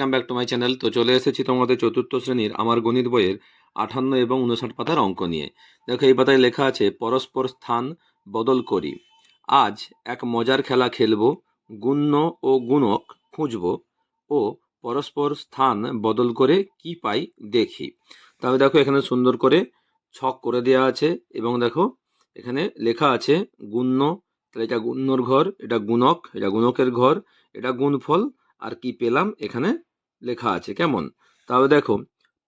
Welcome back to my channel তো চলে এসেছি তোমাদের চতুর্থ শ্রেণির আমার গণিত বইয়ের আঠান্ন এবং উনষাট পাতার অঙ্ক নিয়ে। দেখো, এই পাতায় লেখা আছে, পরস্পর স্থান বদল করি। আজ এক মজার খেলা খেলব, গুণ্য ও গুণক খুঁজব ও পরস্পর স্থান বদল করে কি পাই দেখি। তবে দেখো, এখানে সুন্দর করে ছক করে দেওয়া আছে এবং দেখো, এখানে লেখা আছে, গুণ্য, তাহলে এটা গুণ্যর ঘর, এটা গুণক, এটা গুণকের ঘর, এটা গুণফল, আর কি পেলাম এখানে লেখা আছে, কেমন? তাহলে দেখো,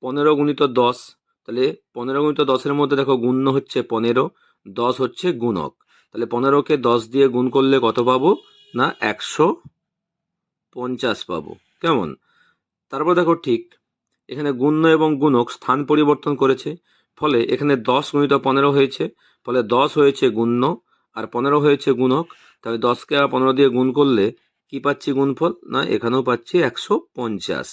পনেরো গুণিত দশ, তাহলে পনেরো গুণিত দশের মধ্যে দেখো গুণ্য হচ্ছে পনেরো, দশ হচ্ছে গুণক। তাহলে পনেরোকে দশ দিয়ে গুণ করলে কত পাবো? না, একশো পঞ্চাশ পাবো, কেমন? তারপর দেখো ঠিক, এখানে গুণ্য এবং গুণক স্থান পরিবর্তন করেছে, ফলে এখানে দশ গুণিত পনেরো হয়েছে, ফলে দশ হয়েছে গুণ্য, আর পনেরো হয়েছে গুণক, তাহলে দশকে আর পনেরো দিয়ে গুণ করলে কি পাচ্ছি গুণফল? না, এখানেও পাচ্ছি একশো পঞ্চাশ।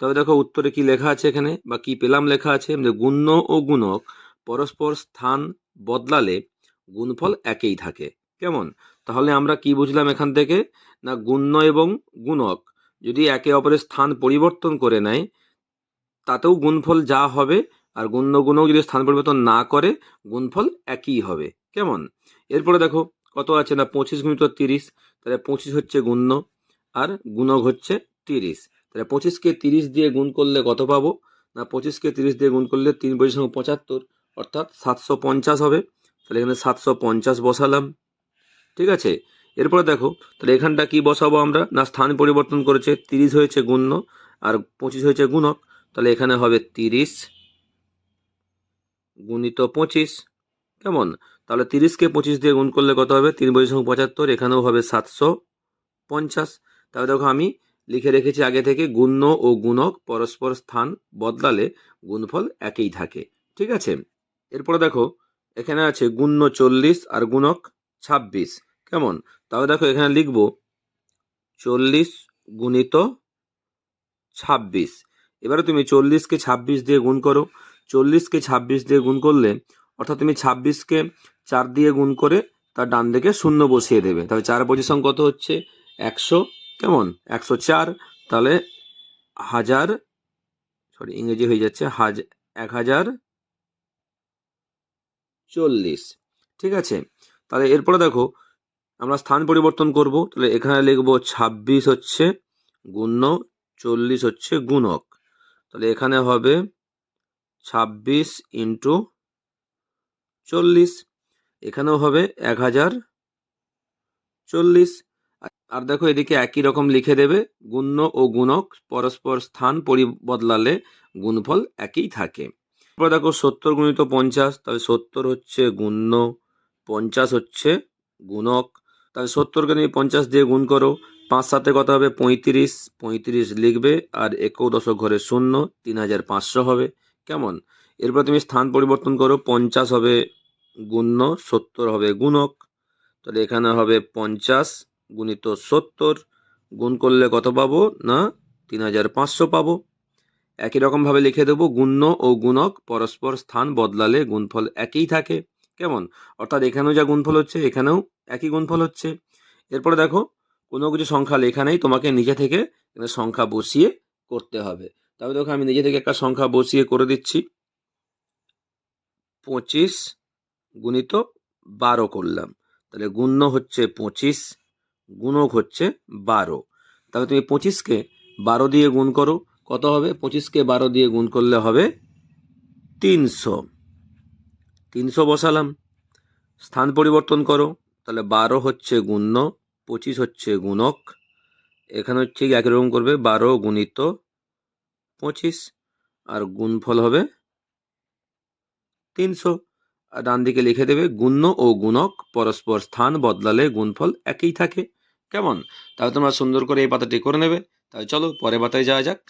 তবে দেখো উত্তরে কি লেখা আছে এখানে? বা কি পেলাম লেখা আছে? গুণ্য ও গুণক পরস্পর স্থান বদলালে গুণফল একই থাকে। কেমন? তাহলে আমরা কি বুঝলাম এখান থেকে? না, গুণ্য এবং গুণক যদি একে অপরের স্থান পরিবর্তন করে নেয়, তাতেও গুণফল যা হবে আর গুণ্য গুণক যদি স্থান পরিবর্তন না করে, গুণফল একই হবে। কেমন? এরপরে দেখো কত আছে না? পঁচিশ গুণিত তিরিশ, তাহলে পঁচিশ হচ্ছে গুণ্য, আর গুণক হচ্ছে তিরিশ। তাহলে পঁচিশকে তিরিশ দিয়ে গুণ করলে কত পাবো? না, পঁচিশকে তিরিশ দিয়ে গুণ করলে তিন পঁচিশ সঙ্গে পঁচাত্তর, অর্থাৎ সাতশো পঞ্চাশ হবে। তাহলে এখানে সাতশো পঞ্চাশ বসালাম। ঠিক আছে? এরপরে দেখো, তাহলে এখানটা কি বসাবো আমরা? না, স্থান পরিবর্তন করেছে, তিরিশ হয়েছে গুণ্য, আর পঁচিশ হয়েছে গুণক, তাহলে এখানে হবে তিরিশ গুণিত পঁচিশ। কেমন? তাহলে তিরিশকে পঁচিশ দিয়ে গুণ করলে কত হবে? তিন পঁচিশ পঁচাত্তর, এখানেও হবে সাতশো পঞ্চাশ। তাহলে দেখো আমি লিখে রেখেছি আগে থেকে গুণ্য ও গুণক পরস্পর স্থান বদলালে গুণফল একই থাকে। ঠিক আছে? এরপরে দেখো, এখানে আছে গুণ্য চল্লিশ আর গুণক ছাব্বিশ। কেমন? তাহলে দেখো এখানে লিখব চল্লিশ গুণিত ছাব্বিশ। এবারে তুমি চল্লিশকে ছাব্বিশ দিয়ে গুণ করো। চল্লিশকে ছাব্বিশ দিয়ে গুণ করলে অর্থাৎ তুমি ছাব্বিশকে চার দিয়ে গুণ করে তার ডান দিকে শূন্য বসিয়ে দেবে। তাহলে চার পজিশন কত হচ্ছে? একশো। কেমন? একশো চার। তাহলে হাজার সরি ইংরেজি হয়ে যাচ্ছে, হাজ, এক হাজার চল্লিশ। ঠিক আছে? তাহলে এরপরে দেখো, আমরা স্থান পরিবর্তন করব। তাহলে এখানে লিখব ছাব্বিশ হচ্ছে গুণ্য, চল্লিশ হচ্ছে গুণক। তাহলে এখানে হবে ছাব্বিশ ইন্টু চল্লিশ, এখানেও হবে এক হাজার চল্লিশ। আর দেখো এদিকে একই রকম লিখে দেবে, গুণ্য ও গুণক পরস্পর স্থান পরি বদলালে গুণফল একই থাকে। এরপর দেখো সত্তর গুণিত পঞ্চাশ, তাহলে সত্তর হচ্ছে গুণ্য, পঞ্চাশ হচ্ছে গুণক। তাহলে সত্তরকে তুমি পঞ্চাশ দিয়ে গুণ করো, পাঁচ সাথে কত হবে? পঁয়ত্রিশ পঁয়ত্রিশ লিখবে, আর একক দশক ঘরে শূন্য, তিন হাজার পাঁচশো হবে। কেমন? এরপর তুমি স্থান পরিবর্তন করো, পঞ্চাশ হবে গুণ্য, সত্তর হবে গুণক। তাহলে এখানে হবে পঞ্চাশ গুণিত সত্তর, গুণ করলে কত পাবো? না, তিন হাজার পাঁচশো পাবো। একই রকমভাবে লিখে দেবো, গুণ্য ও গুণক পরস্পর স্থান বদলালে গুণফল একই থাকে। কেমন? অর্থাৎ এখানেও যা গুণফল হচ্ছে, এখানেও একই গুণফল হচ্ছে। এরপরে দেখো, কোনো কিছু সংখ্যা লেখা নেই, তোমাকে নিজে থেকে সংখ্যা বসিয়ে করতে হবে। তবে দেখো, আমি নিজে থেকে একটা সংখ্যা বসিয়ে করে দিচ্ছি। পঁচিশ গুণিত বারো করলাম। তাহলে গুণ্য হচ্ছে পঁচিশ, গুণক হচ্ছে বারো। তাহলে তুমি পঁচিশকে বারো দিয়ে গুণ করো। কত হবে? পঁচিশকে বারো দিয়ে গুণ করলে হবে তিনশো। তিনশো বসালাম। স্থান পরিবর্তন করো। তাহলে বারো হচ্ছে গুণ্য, পঁচিশ হচ্ছে গুণক। এখানে ঠিক একই রকম করবে, বারো গুণিত পঁচিশ। আর গুণফল হবে তিনশো। ডান দিকে লিখে দেবে, গুণ্য ও গুণক পরস্পর স্থান বদলালে গুণফল একই থাকে। কেমন? তাহলে তোমরা সুন্দর করে এই পাতাটি করে নেবে। তাহলে চলো পরের পাতায় যাওয়া যাক।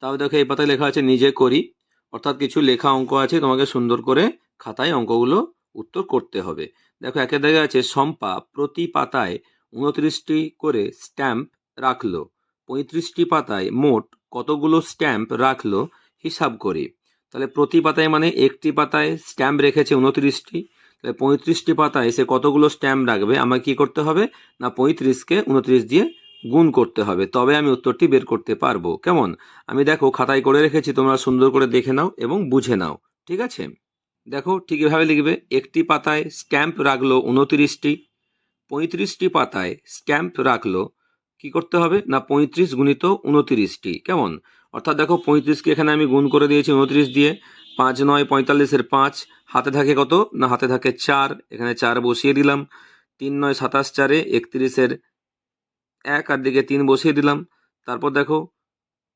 তাহলে দেখো, এই পাতায় লেখা আছে, নিজে করি। অর্থাৎ কিছু লেখা অঙ্ক আছে, তোমাকে সুন্দর করে খাতায় অঙ্কগুলো উত্তর করতে হবে। দেখো একে দেখা আছে শম্পা প্রতি পাতায় উনত্রিশটি করে স্ট্যাম্প রাখল। পঁয়ত্রিশটি পাতায় মোট কতগুলো স্ট্যাম্প রাখল, হিসাব করি। তাহলে প্রতি পাতায় মানে একটি পাতায় স্ট্যাম্প রেখেছে উনত্রিশটি। তাহলে পঁয়ত্রিশটি পাতায় সে কতগুলো স্ট্যাম্প রাখবে? আমাকে কি করতে হবে? না, পঁয়ত্রিশকে উনত্রিশ দিয়ে গুণ করতে হবে। তবে আমি উত্তরটি বের করতে পারব। কেমন? আমি দেখো, খাতায় করে রেখেছি, তোমরা সুন্দর করে দেখে নাও এবং বুঝে নাও। ঠিক আছে? দেখো, ঠিক এভাবে লিখবে, একটি পাতায় স্ট্যাম্প রাখল উনতিরিশটি, পঁয়ত্রিশটি পাতায় স্ট্যাম্প রাখল, কি করতে হবে? না, পঁয়ত্রিশ গুণিত উনতিরিশটি। কেমন? অর্থাৎ দেখো পঁয়ত্রিশকে এখানে আমি গুণ করে দিয়েছি উনত্রিশ দিয়ে পাঁচ নয় পঁয়তাল্লিশের পাঁচ, হাতে থাকে কত? না, হাতে থাকে চার, এখানে চার বসিয়ে দিলাম। তিন নয় সাতাশ চারে একত্রিশের এক আর দিকে তিন বসিয়ে দিলাম। তারপর দেখো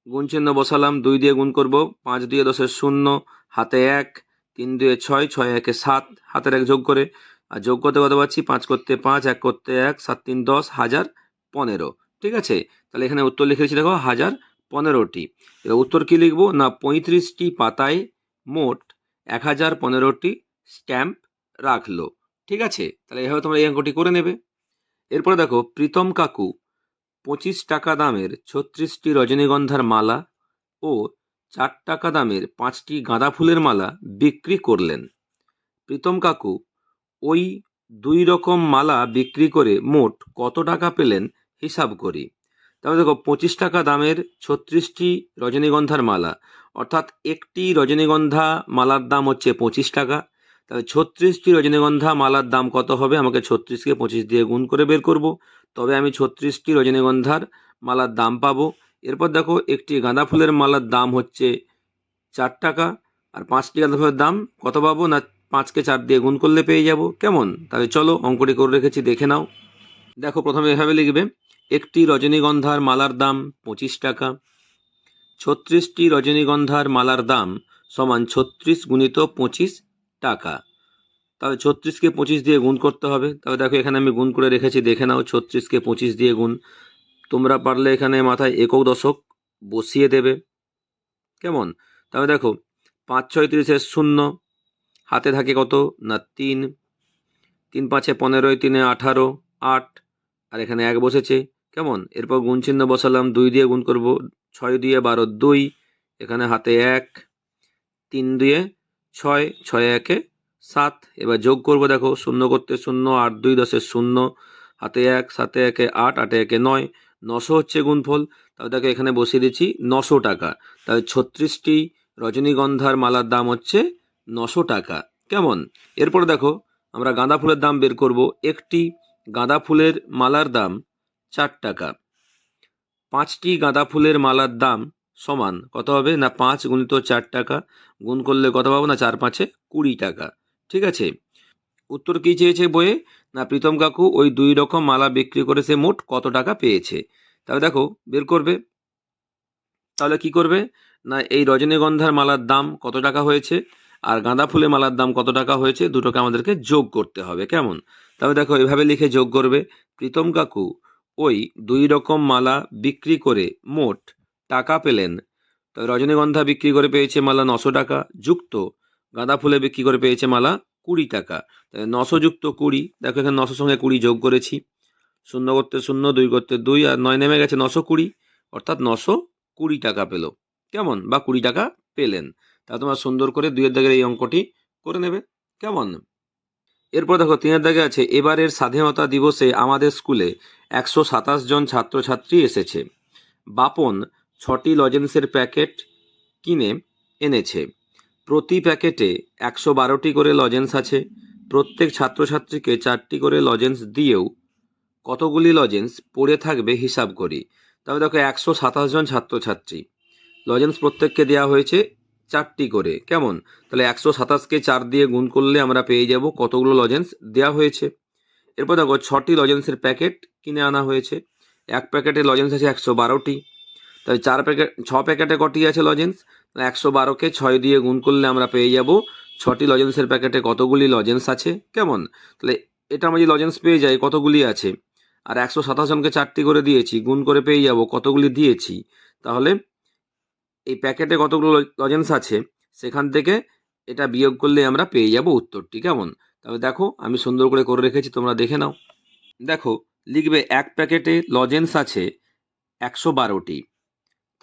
গুণ চিহ্ন বসালাম, দুই দিয়ে গুণ করব, পাঁচ দুয়ে দশের শূন্য, হাতে এক, তিন দুয়ে ছয় ছয় একে সাত, হাতের এক যোগ করে। আর যোগ করতে কত পাচ্ছি? পাঁচ করতে পাঁচ, এক করতে এক, সাত তিন দশ, হাজার পনেরো। ঠিক আছে? তাহলে এখানে উত্তর লিখেছি দেখো হাজার পনেরোটি। উত্তর কি লিখব? না, পঁয়ত্রিশটি পাতায় মোট এক হাজার পনেরোটি স্ট্যাম্প রাখল। ঠিক আছে? তাহলে এভাবে তোমরা এই অঙ্কটি করে নেবে। এরপরে দেখো, প্রীতম কাকু পঁচিশ টাকা দামের ছত্রিশটি রজনীগন্ধার মালা ও চার টাকা দামের পাঁচটি গাঁদা ফুলের মালা বিক্রি করলেন। প্রীতম কাকু ওই দুই রকম মালা বিক্রি করে মোট কত টাকা পেলেন? হিসাব করি। তাহলে দেখো, পঁচিশ টাকা দামের ছত্রিশটি রজনীগন্ধার মালা। অর্থাৎ একটি রজনীগন্ধা মালার দাম হচ্ছে পঁচিশ টাকা। তাহলে ছত্রিশটি রজনীগন্ধা মালার দাম কত হবে? আমাকে ছত্রিশকে পঁচিশ দিয়ে গুণ করে বের করব। তবে আমি ছত্রিশটি রজনীগন্ধার মালার দাম পাবো। এরপর দেখো, একটি গাঁদা ফুলের মালার দাম হচ্ছে চার টাকা। আর পাঁচটি গাঁদা ফুলের দাম কত পাবো? না, পাঁচকে চার দিয়ে গুণ করলে পেয়ে যাব। কেমন? তাহলে চলো, অঙ্কটি করে রেখেছি, দেখে নাও। দেখো, প্রথমে এভাবে লিখবে একটি রজনীগন্ধার মালার দাম পঁচিশ টাকা। ছত্রিশটি রজনীগন্ধার মালার দাম সমান ছত্রিশ গুণিত পঁচিশ টাকা। তাহলে ছত্রিশকে পঁচিশ দিয়ে গুণ করতে হবে। তাহলে দেখো এখানে আমি গুণ করে রেখেছি, দেখে নাও ছত্রিশকে পঁচিশ দিয়ে গুণ। তোমরা পারলে এখানে মাথায় একক দশক বসিয়ে দেবে। কেমন? তাহলে দেখো, পাঁচ ছয় তিরিশের শূন্য, হাতে থাকে কত? না, তিন। তিন পাঁচে পনেরোয়, তিনে আঠারো, আট। আর এখানে এক বসেছে। কেমন? এরপর গুণ চিহ্ন বসালাম, দুই দিয়ে গুণ করব, ছয় দিয়ে বারো, দুই, এখানে হাতে এক, তিন দিয়ে ছয় ছয় একে সাত, এবার যোগ করব দেখো, শূন্য করতে শূন্য, আট, দুই দশের শূন্য, হাতে এক, সাতে একে আট, আটে একে নয়, নশো হচ্ছে গুণফল, তাহলে দেখো এখানে বসিয়ে দিচ্ছি নশো টাকা, তাহলে ছত্রিশটি রজনীগন্ধার মালার দাম হচ্ছে নশো টাকা, কেমন? এরপর দেখো, আমরা গাঁদা ফুলের দাম বের করব, একটি গাঁদা ফুলের মালার দাম চার টাকা। পাঁচটি গাঁদা ফুলের মালার দাম সমান। কত হবে? না পাঁচ গুণিত চার টাকা। গুণ করলে কত পাবো? না চার পাঁচে কুড়ি টাকা। ঠিক আছে? উত্তর কী চেয়েছে বইয়ে? না, প্রীতম কাকু ওই দুই রকম মালা বিক্রি করে সে মোট কত টাকা পেয়েছে? তাহলে দেখো, বের করবে। তাহলে কি করবে? না, এই রজনীগন্ধার মালার দাম কত টাকা হয়েছে? আর গাঁদা ফুলের মালার দাম কত টাকা হয়েছে? দুটোকে আমাদেরকে যোগ করতে হবে। কেমন? তবে দেখো, এভাবে লিখে যোগ করবে প্রীতম কাকু। ওই দুই রকম মালা বিক্রি করে মোট টাকা পেলেন। রজনীগন্ধা বিক্রি করে পেয়েছে মালা নশো টাকা, যুক্ত গাঁদা ফুলে বিক্রি করে পেয়েছে মালা কুড়ি টাকা। নশো যুক্ত কুড়ি, দেখো এখানে নশোর সঙ্গে কুড়ি যোগ করেছি। শূন্য করতে শূন্য, দুই করতে দুই, আর নয় নেমে গেছে নশো কুড়ি, অর্থাৎ নশো কুড়ি টাকা পেল। কেমন? বা কুড়ি টাকা পেলেন। তা তোমরা সুন্দর করে দুইয়ের দাগের এই অঙ্কটি করে নেবে। কেমন? এরপর দেখো, তিনের দাগে আছে, এবারের স্বাধীনতা দিবসে আমাদের স্কুলে একশো সাতাশ জন ছাত্রছাত্রী এসেছে। বাপন ছটি লজেন্সের প্যাকেট কিনে এনেছে। প্রতি প্যাকেটে একশো বারোটি করে লজেন্স আছে। প্রত্যেক ছাত্রছাত্রীকে চারটি করে লজেন্স দিয়েও কতগুলি লজেন্স পড়ে থাকবে হিসাব করি। তবে দেখো, একশো সাতাশ জন ছাত্রছাত্রী। লজেন্স প্রত্যেককে দেওয়া হয়েছে চারটি করে। কেমন? তাহলে একশো সাতাশকে চার দিয়ে গুণ করলে আমরা পেয়ে যাব কতগুলো লজেন্স দেওয়া হয়েছে। এরপর দেখো, ছটি লজেন্সের প্যাকেট কিনে আনা হয়েছে। এক প্যাকেটে লজেন্স আছে একশো বারোটি। তাহলে চার প্যাকেট, ছ প্যাকেটে কটি আছে লজেন্স একশো বারোকে ছয় দিয়ে গুণ করলে আমরা পেয়ে যাব ছটি লজেন্সের প্যাকেটে কতগুলি লজেন্স আছে। কেমন? তাহলে এটা আমরা যে লজেন্স পেয়ে যাই, কতগুলি আছে? আর একশো সাতাশ জনকে চারটি করে দিয়েছি, গুণ করে পেয়ে যাব, কতগুলি দিয়েছি? তাহলে এই প্যাকেটে কতগুলো লজেন্স আছে, সেখান থেকে এটা বিয়োগ করলে আমরা পেয়ে যাব উত্তরটি, কেমন? তবে দেখো, আমি সুন্দর করে করে রেখেছি, তোমরা দেখে নাও। দেখো, লিখবে এক প্যাকেটে লজেন্স আছে একশো বারোটি।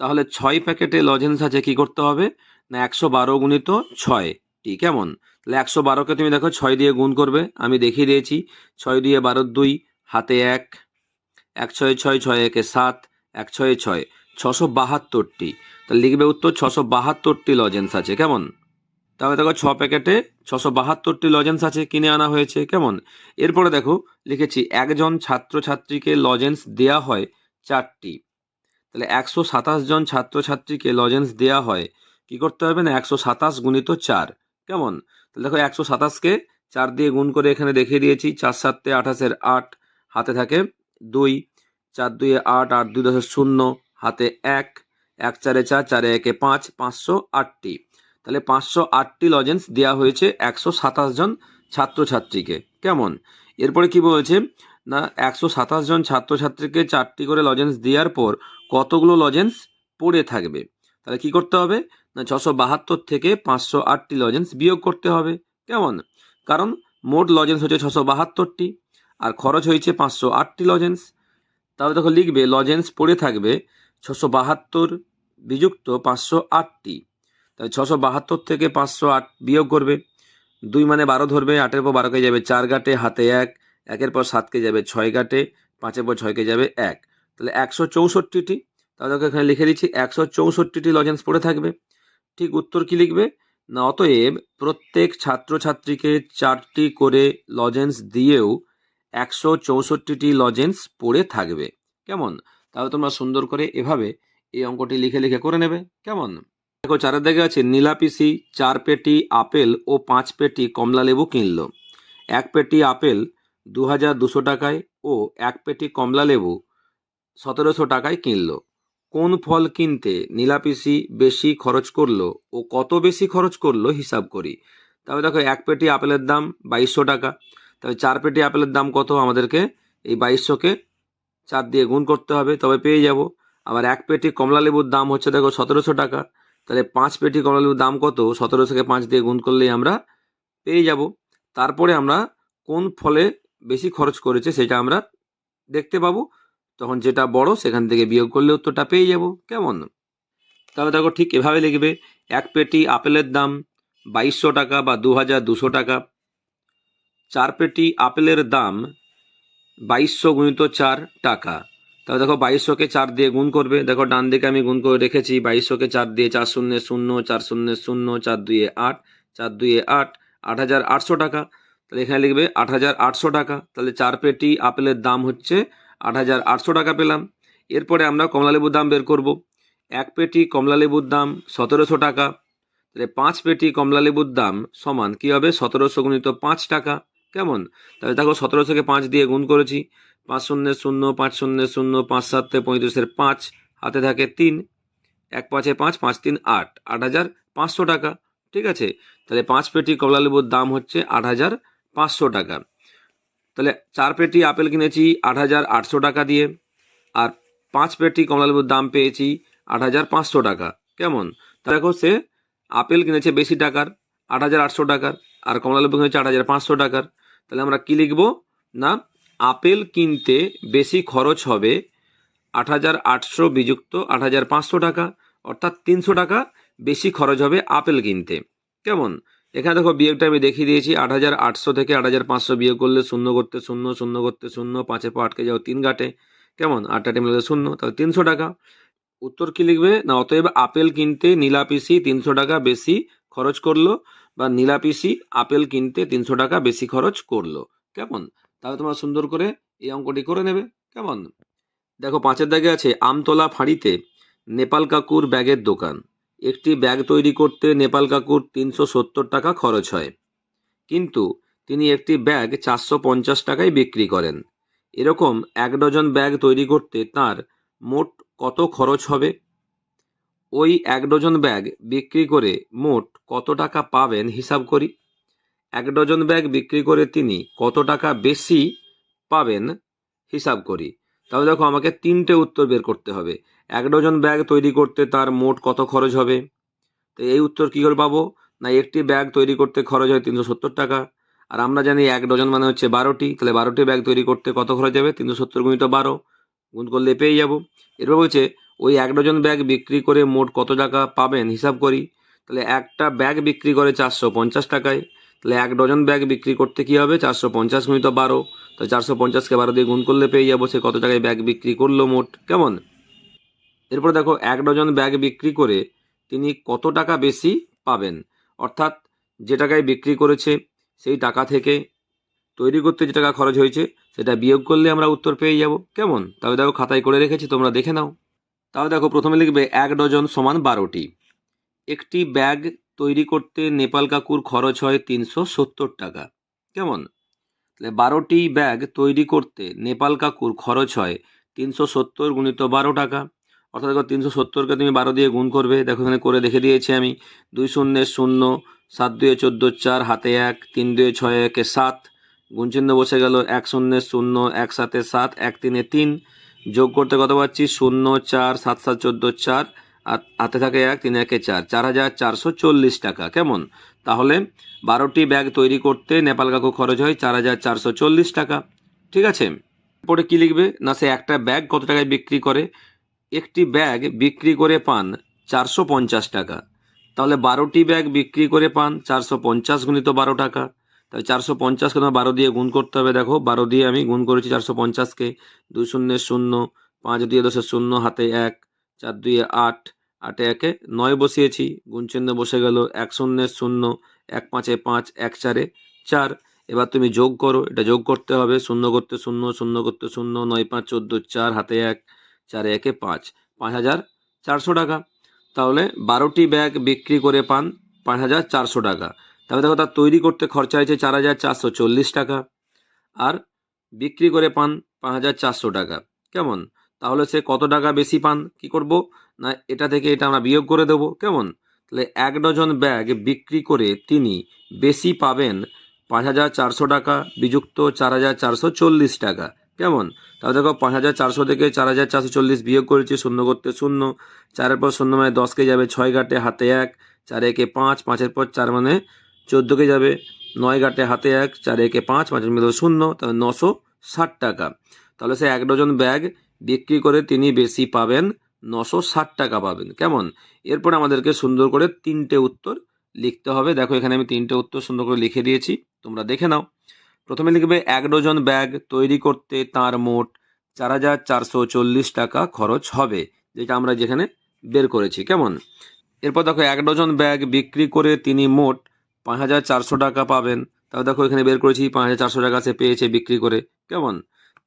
তাহলে ছয় প্যাকেটে লজেন্স আছে, কি করতে হবে? না, একশো বারো গুণিত ছয়টি, কেমন? তাহলে একশো বারোকে তুমি দেখো, ছয় দিয়ে গুণ করবে, আমি দেখিয়ে দিয়েছি, ছয় দিয়ে বারো দুই, হাতে এক এক ছয় ছয় ছয় একে সাত, এক ছয় ছয়। ছশো বাহাত্তরটি। তাহলে লিখবে উত্তর ছশো বাহাত্তরটি লজেন্স আছে, কেমন? তাহলে দেখো ছ প্যাকেটে ছশো বাহাত্তরটি লজেন্স আছে, কিনে আনা হয়েছে, কেমন? এরপরে দেখো, লিখেছি একজন ছাত্রছাত্রীকে লজেন্স দেয়া হয় চারটি। তাহলে একশো সাতাশ জন ছাত্রছাত্রীকে লজেন্স দেয়া হয়, কি করতে হবে না? একশো সাতাশ গুণিত চার, কেমন? তাহলে দেখো একশো সাতাশকে চার দিয়ে গুণ করে এখানে দেখিয়ে দিয়েছি, চার সাতে আঠাশের আট, হাতে থাকে দুই, চার দুয়ে আট আট দুই দশের শূন্য হাতে এক এক চারে চার, চারে একে পাঁচ, পাঁচশো আটটি। তাহলে পাঁচশো আটটি লজেন্স দেওয়া হয়েছে একশো সাতাশ জন ছাত্রছাত্রীকে। কেমন? এরপরে কি বলেছে? না, একশো সাতাশ জন ছাত্রছাত্রীকে চারটি করে লজেন্স দেওয়ার পর কতগুলো লজেন্স পড়ে থাকবে? তাহলে কি করতে হবে? না, ছশো বাহাত্তর থেকে পাঁচশো আটটি লজেন্স বিয়োগ করতে হবে। কেমন? কারণ মোট লজেন্স হচ্ছে ছশো বাহাত্তরটি, আর খরচ হয়েছে পাঁচশো আটটি লজেন্স তাহলে দেখো লিখবে লজেন্স পড়ে থাকবে ছশো বাহাত্তর বিযুক্ত পাঁচশো আটটি। তাহলে ছশো বাহাত্তর থেকে পাঁচশো আট বিয়োগ করবে। দুই মানে বারো ধরবে, আটের পর বারোকে যাবে চার গাঁটে হাতে এক, একের পর সাতকে যাবে ছয় গাঁটে পাঁচের পর ছয়কে যাবে এক। তাহলে একশো চৌষট্টিটি, তাহলে এখানে লিখে দিচ্ছি, একশো চৌষট্টিটি লজেন্স পড়ে থাকবে। ঠিক উত্তর কি লিখবে? না, অতএব প্রত্যেক ছাত্রছাত্রীকে চারটি করে লজেন্স দিয়েও একশো চৌষট্টিটি লজেন্স পড়ে থাকবে। কেমন? তাহলে তোমরা সুন্দর করে এভাবে এই অঙ্কটি লিখে লিখে করে নেবে। কেমন? দেখো চারের দিকে আছে নীলাপিসি, চার পেটি আপেল ও পাঁচ পেটি কমলা লেবু কিনলো। এক পেটি আপেল দু হাজার দুশো টাকায় ও এক পেটি কমলা লেবু সতেরোশো টাকায় কিনলো। কোন ফল কিনতে নীলাপিসি বেশি খরচ করল ও কত বেশি খরচ করল হিসাব করি। তবে দেখো, এক পেটি আপেলের দাম বাইশশো টাকা। তবে চার পেটি আপেলের দাম কত আমাদেরকে? এই বাইশশোকে চার দিয়ে গুণ করতে হবে, তবে পেয়ে যাব। আবার এক পেটি কমলা লেবুর দাম হচ্ছে দেখো সতেরোশো টাকা। তাহলে পাঁচ পেটি কমলা লেবুর দাম কত? সতেরোশোকে পাঁচ দিয়ে গুণ করলেই আমরা পেয়ে যাব। তারপরে আমরা কোন ফলে বেশি খরচ করেছে সেটা আমরা দেখতে পাবো। তখন যেটা বড় সেখান থেকে বিয়োগ করলে উত্তরটা পেয়ে যাব। কেমন? তাহলে দেখো ঠিক এভাবে লিখবে, এক পেটি আপেলের দাম বাইশশো টাকা বা দু হাজার দুশো টাকা। চার পেটি আপেলের দাম বাইশশো গুণিত চার টাকা। তাহলে দেখো বাইশশোকে চার দিয়ে গুণ করবে। দেখো ডান দিকে আমি গুণ করে রেখেছি, বাইশশোকে চার দিয়ে চার শূন্য শূন্য, চার শূন্য শূন্য, চার দুইয়ে আট, চার দুইয়ে আট আট হাজার আটশো টাকা। তাহলে এখানে লিখবে আট হাজার আটশো টাকা। তাহলে চার পেটি আপেলের দাম হচ্ছে আট হাজার আটশো টাকা পেলাম। এরপরে আমরা কমলালেবুর দাম বের করব। এক পেটি কমলালেবুর দাম সতেরোশো টাকা। তাহলে পাঁচ পেটি কমলালেবুর দাম সমান কী হবে? সতেরোশো গুণিত পাঁচ টাকা। কেমন? তাহলে দেখো সতেরোশোকে পাঁচ দিয়ে গুণ করেছি। পাঁচ শূন্যের শূন্য, পাঁচ শূন্যের শূন্য, পাঁচ সাতে পঁয়ত্রিশের পাঁচ, হাতে থাকে তিন। এক পাঁচে পাঁচ পাঁচ তিন আট। আট হাজার পাঁচশো টাকা, ঠিক আছে? তাহলে পাঁচ পেটি কমলালেবুর দাম হচ্ছে আট হাজার পাঁচশো টাকা। তাহলে চার পেটি আপেল কিনেছি আট হাজার আটশো টাকা দিয়ে, আর পাঁচ পেটি কমলালেবুর দাম পেয়েছি আট হাজার পাঁচশো টাকা। কেমন? দেখো সে আপেল কিনেছে বেশি টাকার আট হাজার আটশো টাকার, আর কমলালেবু কিনেছে আট হাজার পাঁচশো টাকার। তাহলে আমরা কী লিখব? না, আপেল কিনতে বেশি খরচ হবে আট হাজার আটশো বিযুক্ত আট হাজার পাঁচশো টাকা, অর্থাৎ তিনশো টাকা বেশি খরচ হবে আপেল কিনতে। কেমন? এখানে দেখো বিয়োগটা আমি দেখিয়ে দিয়েছি, আট হাজার আটশো থেকে আট হাজার পাঁচশো বিয়োগ করলে শূন্য করতে শূন্য শূন্য করতে শূন্য পাঁচে পা আটকে যাও তিন গাটে কেমন? আটটা টেবিল শূন্য, তাহলে তিনশো টাকা। উত্তর কি লিখবে? না, অতএব আপেল কিনতে নীলাপিসি তিনশো টাকা বেশি খরচ করল বা নীলাপিসি আপেল কিনতে তিনশো টাকা বেশি খরচ করল। কেমন? তাহলে তোমরা সুন্দর করে এই অঙ্কটি করে নেবে। কেমন? দেখো, পাঁচের দাগে আছে, আমতলা ফাঁড়িতে নেপাল কাকুর ব্যাগের দোকান। একটি ব্যাগ তৈরি করতে নেপাল কাকুর তিনশো সত্তর টাকা খরচ হয়। কিন্তু তিনি একটি ব্যাগ চারশো পঞ্চাশ টাকায় বিক্রি করেন। এরকম এক ডজন ব্যাগ তৈরি করতে তার মোট কত খরচ হবে? ওই এক ডজন ব্যাগ বিক্রি করে মোট কত টাকা পাবেন হিসাব করি। এক ডজন ব্যাগ বিক্রি করে তিনি কত টাকা বেশি পাবেন হিসাব করি। তাহলে দেখো আমাকে তিনটে উত্তর বের করতে হবে। এক ডজন ব্যাগ তৈরি করতে তার মোট কত খরচ হবে? তো এই উত্তর কী করে পাবো? না, একটি ব্যাগ তৈরি করতে খরচ হয় তিনশো সত্তর টাকা। আর আমরা জানি এক ডজন মানে হচ্ছে বারোটি। তাহলে বারোটি ব্যাগ তৈরি করতে কত খরচ হবে? তিনশো সত্তর গুণিত বারো। গুণ করলে পেয়ে যাব। এরপর বলছে ওই এক ডজন ব্যাগ বিক্রি করে মোট কত টাকা পাবেন হিসাব করি। তাহলে একটা ব্যাগ বিক্রি করে চারশো পঞ্চাশ টাকায়। তাহলে এক ডজন ব্যাগ বিক্রি করতে কী হবে? চারশো পঞ্চাশ গুণিত বারো। তো চারশো পঞ্চাশকে বারো দিয়ে গুণ করলে পেয়ে যাব সে কত টাকায় ব্যাগ বিক্রি করল মোট। কেমন? এরপর দেখো, এক ডজন ব্যাগ বিক্রি করে তিনি কত টাকা বেশি পাবেন? অর্থাৎ যে টাকায় বিক্রি করেছে সেই টাকা থেকে তৈরি করতে যে টাকা খরচ হয়েছে, সেটা বিয়োগ করলে আমরা উত্তর পেয়ে যাব। কেমন? তবে দেখো, খাতায় করে রেখেছি, তোমরা দেখে নাও। তাহলে দেখো প্রথমে লিখবে এক ডজন সমান বারোটি। একটি ব্যাগ তৈরি করতে নেপাল কাকুর খরচ হয় তিনশো সত্তর টাকা। কেমন? তাহলে বারোটি ব্যাগ তৈরি করতে নেপাল কাকুর খরচ হয় তিনশো সত্তর গুণিত বারো টাকা। অর্থাৎ দেখো তিনশো সত্তরকে তুমি বারো দিয়ে গুণ করবে। দেখো এখানে করে দেখে দিয়েছি আমি। দুই শূন্যের শূন্য, সাত দুয়ে চোদ্দ চার, হাতে এক, তিন দুয়ে ছয়, একে সাত। গুণচিহ্ন বসে গেল এক শূন্যের শূন্য, এক সাতে সাত, এক তিনে তিন। যোগ করতে কত পাচ্ছি? শূন্য, চার, সাত সাত, চোদ্দ, চার। হাতে থাকে এক, তিন, একে, চার। চার হাজার চারশো চল্লিশ টাকা। কেমন? তাহলে বারোটি ব্যাগ তৈরি করতে নেপাল কাকু খরচ হয় চার হাজার চারশো চল্লিশ টাকা। ঠিক আছে? পরে কি লিখবে? না, সে একটা ব্যাগ কত টাকায় বিক্রি করে? একটি ব্যাগ বিক্রি করে পান চারশো পঞ্চাশ টাকা। তাহলে বারোটি ব্যাগ বিক্রি করে পান চারশো পঞ্চাশ গুণিত বারো টাকা। তাহলে চারশো পঞ্চাশকে তোমার বারো দিয়ে গুণ করতে হবে, দেখো, বারো দিয়ে আমি গুণ করেছি চারশো পঞ্চাশকে দুই শূন্যের শূন্য, পাঁচ দুই দশের শূন্য, হাতে এক, চার দুইয়ে আট, আটে একে নয় বসিয়েছি গুণচিহ্ন বসে গেল, এক শূন্যের শূন্য, এক পাঁচে পাঁচ, এক চারে চার। এবার তুমি যোগ করো, এটা যোগ করতে হবে, শূন্য করতে শূন্য শূন্য করতে শূন্য, নয় পাঁচ চোদ্দ চার, হাতে এক, চারে একে পাঁচ। পাঁচ হাজার চারশো টাকা। তাহলে বারোটি ব্যাগ বিক্রি করে পান পাঁচ হাজার চারশো টাকা। তাহলে দেখো, তার তৈরি করতে খরচা হয়েছে চার হাজার চারশো চল্লিশ টাকা। আর বিক্রি করে পান পাঁচ হাজার চারশো টাকা। কেমন? তাহলে সে কত টাকা বেশি পান? কি করব? না, এটা থেকে এটা আমরা বিয়োগ করে দেবো। কেমন? তাহলে এক ডজন ব্যাগ বিক্রি করে তিনি বেশি পাবেন পাঁচ হাজার চারশো টাকা, বিযুক্ত চার হাজার চারশো চল্লিশ টাকা। কেমন? তাহলে দেখো, পাঁচ হাজার চারশো থেকে চার হাজার চারশো চল্লিশ বিয়োগ করেছি, শূন্য করতে শূন্য। চারের পর শূন্য মানে দশকে যাবে ছয় ঘাটে হাতে এক, চার একে পাঁচ, পাঁচের পর চার মানে চোদ্দোকে যাবে, নয় ঘাটে হাতে এক, চার একে পাঁচ পাঁচের মিলে শূন্য, তাহলে নশো ষাট টাকা। তাহলে সে এক ডজন ব্যাগ বিক্রি করে তিনি বেশি পাবেন, নশো ষাট টাকা পাবেন। কেমন? এরপর আমাদেরকে সুন্দর করে তিনটে উত্তর লিখতে হবে। দেখো, এখানে আমি তিনটে উত্তর সুন্দর করে লিখে দিয়েছি, তোমরা দেখে নাও। প্রথমে লিখবে, এক ডজন ব্যাগ তৈরি করতে তার মোট চার হাজার চারশো চল্লিশ টাকা খরচ হবে, যেটা আমরা যেখানে বের করেছি। কেমন? এরপর দেখো, এক ডজন ব্যাগ বিক্রি করে তিনি মোট পাঁচ হাজার চারশো টাকা পাবেন। তাহলে দেখো এখানে বের করেছি, পাঁচ হাজার চারশো টাকা সে পেয়েছে বিক্রি করে। কেমন?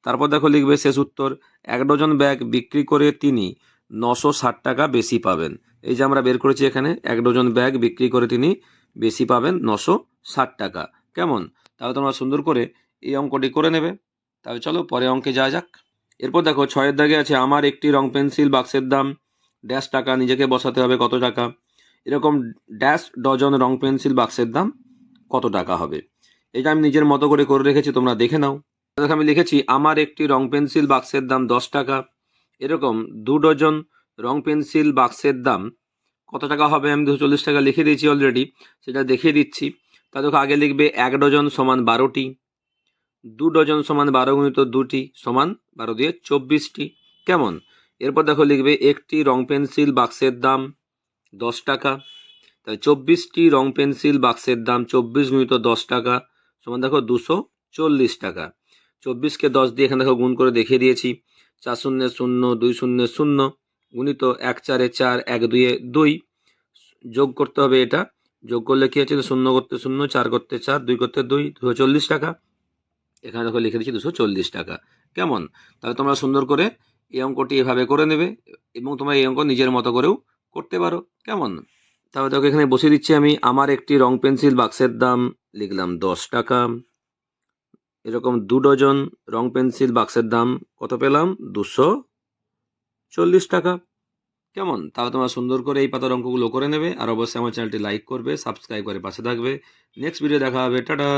তারপর দেখো লিখবে শেষ উত্তর, এক ডজন ব্যাগ বিক্রি করে তিনি নশো ষাট টাকা বেশি পাবেন। এই যে আমরা বের করেছি এখানে, এক ডজন ব্যাগ বিক্রি করে তিনি বেশি পাবেন নশো ষাট টাকা। কেমন? তাহলে তোমরা সুন্দর করে এই অঙ্কটি করে নেবে। তাহলে চলো পরে অঙ্কে যাওয়া যাক। এরপর দেখো ছয়ের দাগে আছে, আমার একটি রং পেন্সিল বাক্সের দাম ড্যাশ টাকা, নিজেকে বসাতে হবে কত টাকা? এরকম ড্যাশ ডজন রং পেন্সিল বাক্সের দাম কত টাকা হবে? এটা আমি নিজের মতো করে করে রেখেছি, তোমরা দেখে নাও। দেখো, আমি লিখেছি, আমার একটি রং পেন্সিল বাক্সের দাম দশ টাকা। এরকম দু ডজন রং পেন্সিল বাক্সের দাম কত টাকা হবে? আমি দুশো চল্লিশ টাকা লিখে দিয়েছি অলরেডি সেটা দেখিয়ে দিচ্ছি। তা দেখো, আগে লিখবে এক ডজন সমান বারোটি, দু ডজন সমান বারো গুণিত দুটি সমান বারো দিয়ে চব্বিশটি। কেমন? এরপর দেখো, লিখবে একটি রং পেন্সিল বাক্সের দাম দশ টাকা। তাহলে চব্বিশটি রং পেন্সিল বাক্সের দাম চব্বিশ গুণিত দশ টাকা, সমান দেখো দুশো চল্লিশ টাকা। চব্বিশকে দশ দিয়ে এখানে দেখো গুণ করে দেখিয়ে দিয়েছি। চার শূন্য শূন্য, দুই শূন্য শূন্য গুণিত এক চারে চার, এক দুইয়ে দুই। যোগ করতে হবে এটা। যোগ করলে কী হচ্ছে? শূন্য করতে শূন্য, চার করতে চার, দুই করতে দুই, দুশো চল্লিশ টাকা। এখানে দেখো লিখে দিচ্ছি দুশো চল্লিশ টাকা। কেমন? তাহলে তোমরা সুন্দর করে এই অঙ্কটি এভাবে করে নেবে এবং তোমরা এই অঙ্ক নিজের মতো করেও করতে পারো, কেমন? তাহলে দেখো এখানে বসিয়ে দিচ্ছি আমি, আমার একটি রং পেন্সিল বাক্সের দাম, লিখলাম দশ টাকা। এরকম দু ডজন রং পেন্সিল বাক্সের দাম কত পেলাম? দুশো চল্লিশ টাকা। কেমন? তাহলে তোমরা সুন্দর করে এই পাতার অঙ্কগুলো করে নেবে, আর অবশ্যই আমার চ্যানেলটি লাইক করবে, সাবস্ক্রাইব করে পাশে থাকবে। নেক্সট ভিডিও দেখা হবে, টাটা!